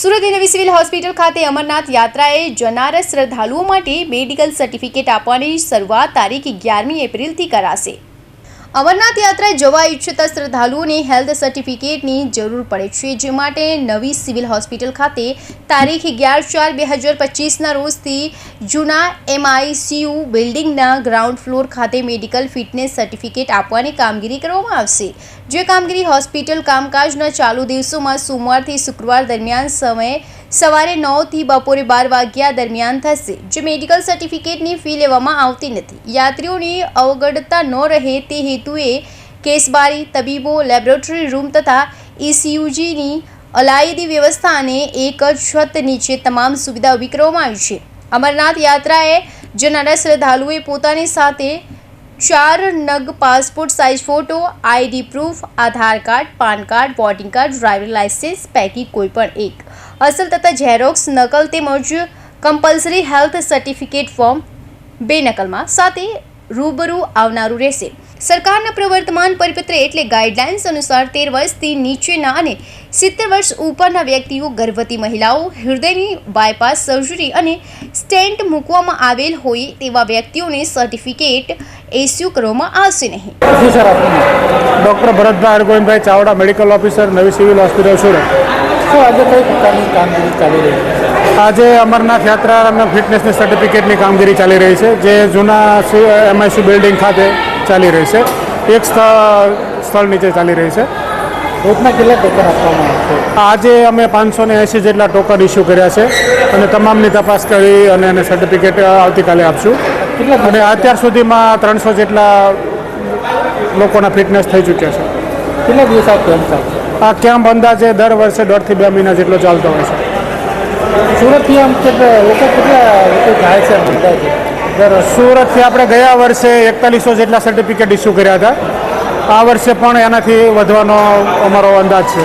સુરત નવી civil hospital ખાતે અમરનાથ યાત્રાએ જનાર શ્રદ્ધાળુઓ માટે મેડિકલ સર્ટિફિકેટ આપવાની શરૂઆત તારીખ અગિયારમી એપ્રિલથી કરાશે. અમરનાથ યાત્રા જવા ઈચ્છતા શ્રદ્ધાળુઓને હેલ્થ સર્ટિફિકેટની જરૂર પડે છે, જે માટે નવી સિવિલ હોસ્પિટલ ખાતે તારીખ અગિયાર ચાર બે હજાર પચીસના રોજથી જૂના એમઆઈસીયુ બિલ્ડિંગના ગ્રાઉન્ડ ફ્લોર ખાતે મેડિકલ ફિટનેસ સર્ટિફિકેટ આપવાની કામગીરી કરવામાં આવશે. જે કામગીરી હોસ્પિટલ કામકાજના ચાલુ દિવસોમાં સોમવારથી શુક્રવાર દરમિયાન સમયે સવારે નવથી બપોરે બાર વાગ્યા દરમિયાન થશે, જે મેડિકલ સર્ટિફિકેટની ફી લેવામાં આવતી નથી. યાત્રીઓની અવગડતા ન રહે તે હેતુએ કેસબારી તબીબો, લેબોરેટરી રૂમ તથા ઇસીયુજીની અલાયદી વ્યવસ્થાને એક જ છત નીચે તમામ સુવિધા ઊભી કરવામાં આવી છે. અમરનાથ યાત્રાએ જનારા શ્રદ્ધાળુએ પોતાની સાથે ચાર નગ passport size photo, ID proof, Aadhaar card, PAN card, boarding card, driving licence, પૈકી કોઈપણ એક. અસલ તથા ઝેરોક્સ નકલ તેમજ કમ્પલસરી હેલ્થ સર્ટિફિકેટ ફોર્મ બે નકલમાં સાથે રૂબરૂ આવનારું રહેશે. સરકારના પ્રવર્તમાન પરિપત્ર એટલે ગાઈડલાઇન્સ અનુસાર તેર વર્ષથી નીચેના અને સિત્તેર વર્ષ ઉપરના વ્યક્તિઓ ગર્ભવતી મહિલાઓ હૃદયની બાયપાસ સર્જરી અને સ્ટેન્ટ મૂકવામાં આવેલ હોય તેવા વ્યક્તિઓને સર્ટિફિકેટ એસ્યુ કરવામાં આવશે નહીં. Sir doctor Bharatbhai Hargovindbhai Chavda medical officer નવી સિવિલ હોસ્પિટલ સુરત. શું આજે કઈ પ્રકારની કામગીરી ચાલી રહી છે? આજે અમરનાથ યાત્રાના ફિટનેસની સર્ટિફિકેટની કામગીરી ચાલી રહી છે જે જૂના એમઆઈસી બિલ્ડિંગ ખાતે ચાલી રહી છે. એક સ્થળ સ્થળ નીચે ચાલી રહી છે. રોજના કેટલા ટોકન આપવામાં આવશે આજે અમે પાંચસો ને એંસી જેટલા ટોકન ઇસ્યુ કર્યા છે અને તમામની તપાસ કરી અને એને સર્ટિફિકેટ આવતીકાલે આપશું. અને અત્યાર સુધીમાં ત્રણસો જેટલા લોકોના ફિટનેસ થઈ ચૂક્યા છે. કેટલા દિવસ આ કેમ્પ ચાલશે આ કેમ્પ અંદાજે દર વર્ષે દોઢથી બે મહિના જેટલો ચાલતો હોય છે. સુરતથી આમ કેટલા લોકો કેટલા લોકો જાય છે સુરતથી આપણે ગયા વર્ષે એકતાલીસો જેટલા સર્ટિફિકેટ ઇસ્યુ કર્યા હતા. આ વર્ષે પણ એનાથી વધવાનો અમારો અંદાજ છે.